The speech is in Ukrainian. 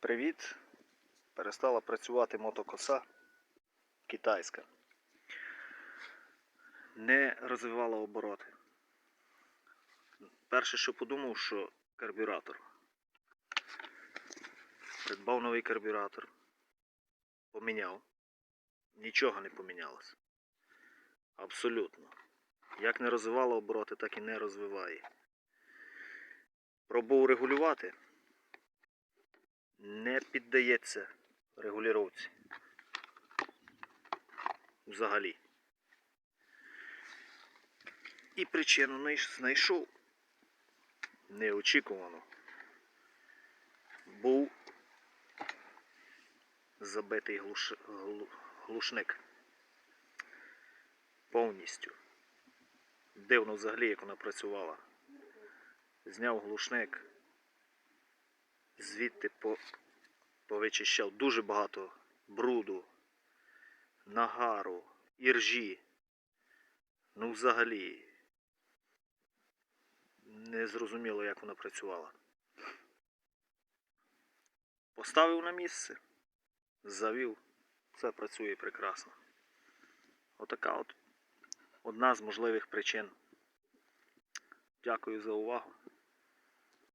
Привіт! Перестала працювати мотокоса китайська. Не розвивала обороти. Перше, що подумав, що карбюратор. Придбав новий карбюратор. Поміняв. Нічого не помінялося. Абсолютно. Як не розвивала обороти, так і не розвиває. Пробував регулювати. Не піддається регулювання. Взагалі. І причину знайшов неочікувано. Був забитий глуш... глу- глушник. Повністю. Дивно взагалі, як вона працювала. Зняв глушник, звідти повичищав дуже багато бруду, нагару, іржі. Ну, взагалі, не зрозуміло, як вона працювала. Поставив на місце, завів, все працює прекрасно. Отака от одна з можливих причин. Дякую за увагу.